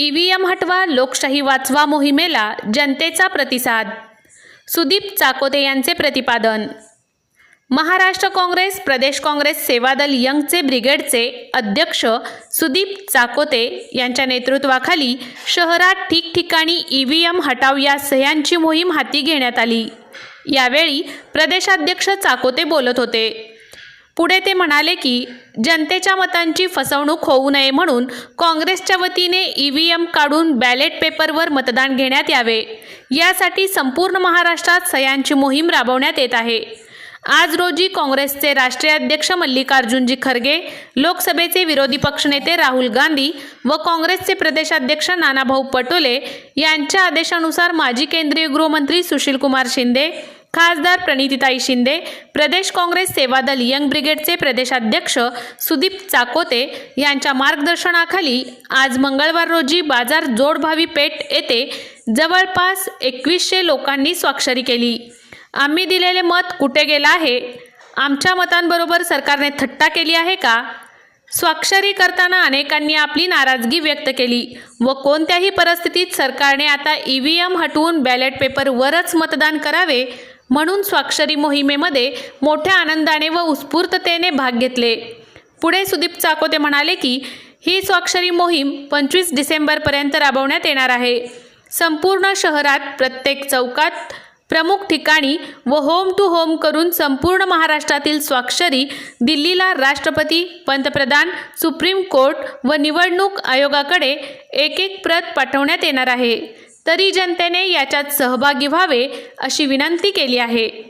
EVM हटवा लोकशाही वाचवा मोहिमेला जनतेचा प्रतिसाद. सुदीप चाकोते यांचे प्रतिपादन. महाराष्ट्र काँग्रेस प्रदेश काँग्रेस सेवादल यंगचे ब्रिगेडचे अध्यक्ष सुदीप चाकोते यांच्या नेतृत्वाखाली शहरात ठिकठिकाणी ई व्ही एम हटाव या सह्यांची मोहीम हाती घेण्यात आली. यावेळी प्रदेशाध्यक्ष चाकोते बोलत होते. पुढे ते म्हणाले की जनतेच्या मतांची फसवणूक होऊ नये म्हणून काँग्रेसच्या वतीने ई व्ही एम काढून बॅलेट पेपरवर मतदान घेण्यात यावे. यासाठी संपूर्ण महाराष्ट्रात सह्यांची मोहीम राबवण्यात येत आहे. आज रोजी काँग्रेसचे राष्ट्रीय अध्यक्ष मल्लिकार्जुनजी खरगे लोकसभेचे विरोधी पक्षनेते राहुल गांधी व काँग्रेसचे प्रदेशाध्यक्ष नानाभाऊ पटोले यांच्या आदेशानुसार माजी केंद्रीय गृहमंत्री सुशीलकुमार शिंदे खासदार प्रणितीताई शिंदे प्रदेश काँग्रेस सेवादल यंग ब्रिगेडचे प्रदेशाध्यक्ष सुदीप चाकोते यांच्या मार्गदर्शनाखाली आज मंगळवार रोजी बाजार जोडभावी पेठ येथे जवळपास एकवीसशे लोकांनी स्वाक्षरी केली. आम्ही दिलेले मत कुठे गेलं आहे? आमच्या मतांबरोबर सरकारने थट्टा केली आहे का? स्वाक्षरी करताना अनेकांनी आपली नाराजगी व्यक्त केली व कोणत्याही परिस्थितीत सरकारने आता ई व्ही एम हटवून बॅलेट पेपरवरच मतदान करावे म्हणून स्वाक्षरी मोहिमेमध्ये मोठ्या आनंदाने व उत्स्फूर्ततेने भाग घेतले. पुढे सुदीप चाकोते म्हणाले की ही स्वाक्षरी मोहीम पंचवीस डिसेंबरपर्यंत राबवण्यात येणार आहे. संपूर्ण शहरात प्रत्येक चौकात प्रमुख ठिकाणी व होम टू होम करून संपूर्ण महाराष्ट्रातील स्वाक्षरी दिल्लीला राष्ट्रपती पंतप्रधान सुप्रीम कोर्ट व निवडणूक आयोगाकडे एक एक प्रत पाठवण्यात येणार आहे. तरी जनतेने याच्यात सहभागी व्हावे अशी विनंती केली आहे.